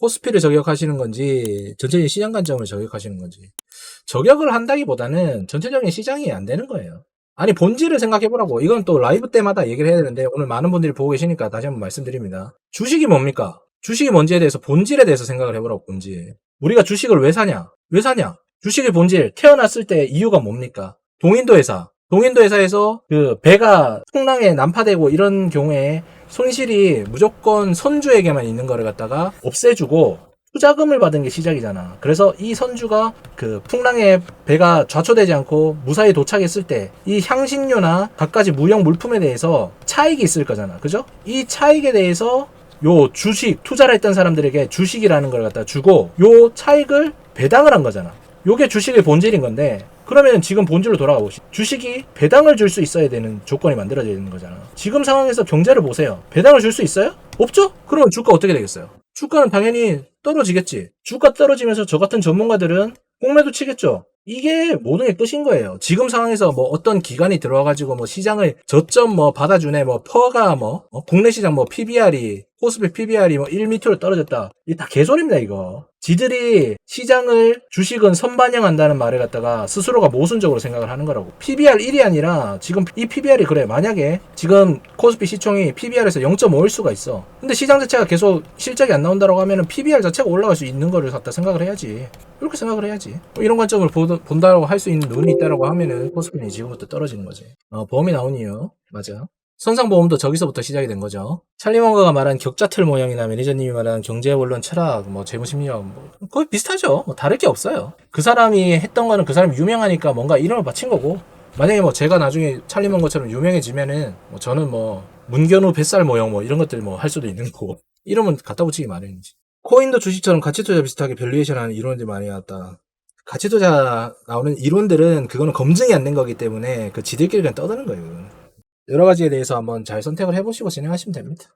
코스피를 저격하시는 건지 전체적인 시장 관점을 저격하시는 건지 저격을 한다기보다는 전체적인 시장이 안 되는 거예요. 아니 본질을 생각해 보라고. 이건 또 라이브 때마다 얘기를 해야 되는데 오늘 많은 분들이 보고 계시니까 다시 한번 말씀드립니다. 주식이 뭡니까? 주식이 뭔지에 대해서 본질에 대해서 생각을 해보라고 본질. 우리가 주식을 왜 사냐? 왜 사냐? 주식의 본질 태어났을 때 이유가 뭡니까? 동인도 회사. 동인도 회사에서 그 배가 풍랑에 난파되고 이런 경우에 손실이 무조건 선주에게만 있는 거를 갖다가 없애주고 투자금을 받은 게 시작이잖아. 그래서 이 선주가 그 풍랑에 배가 좌초되지 않고 무사히 도착했을 때 이 향신료나 갖가지 무형 물품에 대해서 차익이 있을 거잖아. 그죠? 이 차익에 대해서 요 주식 투자를 했던 사람들에게 주식이라는 걸 갖다 주고 요 차익을 배당을 한 거잖아. 요게 주식의 본질인 건데 그러면 지금 본질로 돌아가 보시. 주식이 배당을 줄 수 있어야 되는 조건이 만들어져야 되는 거잖아. 지금 상황에서 경제를 보세요. 배당을 줄 수 있어요? 없죠? 그러면 주가 어떻게 되겠어요? 주가는 당연히 떨어지겠지. 주가 떨어지면서 저 같은 전문가들은 공매도 치겠죠. 이게 모든 게 끝인 거예요. 지금 상황에서 뭐 어떤 기관이 들어와가지고 뭐 시장을 저점 뭐 받아주네, 뭐 퍼가 뭐 어, 국내 시장 뭐 PBR이 코스피 PBR이 뭐 1m로 떨어졌다. 이게 다 개소리입니다 이거. 지들이 시장을 주식은 선반영한다는 말을 갖다가 스스로가 모순적으로 생각을 하는 거라고. PBR 1이 아니라 지금 이 PBR이 그래. 만약에 지금 코스피 시총이 PBR에서 0.5일 수가 있어. 근데 시장 자체가 계속 실적이 안 나온다라고 하면은 PBR 자체가 올라갈 수 있는 거를 갖다 생각을 해야지. 이렇게 생각을 해야지. 뭐 이런 관점을 보, 본다라고 할 수 있는 눈이 있다라고 하면은 코스피는 지금부터 떨어지는 거지. 어, 보험이 나온 이유. 맞아. 선상보험도 저기서부터 시작이 된 거죠. 찰리먼거가 말한 격자틀 모형이나 매니저님이 말한 경제원론 철학, 뭐 재무심리학, 뭐 거의 비슷하죠. 뭐 다를 게 없어요. 그 사람이 했던 거는 그 사람이 유명하니까 뭔가 이름을 바친 거고. 만약에 뭐 제가 나중에 찰리먼거처럼 유명해지면은 뭐 저는 뭐 문견우 뱃살 모형 뭐 이런 것들 뭐 할 수도 있는 거고. 이름은 갖다 붙이기 마련이지. 코인도 주식처럼 가치투자 비슷하게 밸류에이션하는 이론들이 많이 나왔다. 가치투자 나오는 이론들은 그거는 검증이 안 된 거기 때문에 그 지들끼리 그냥 떠드는 거예요. 여러 가지에 대해서 한번 잘 선택을 해보시고 진행하시면 됩니다.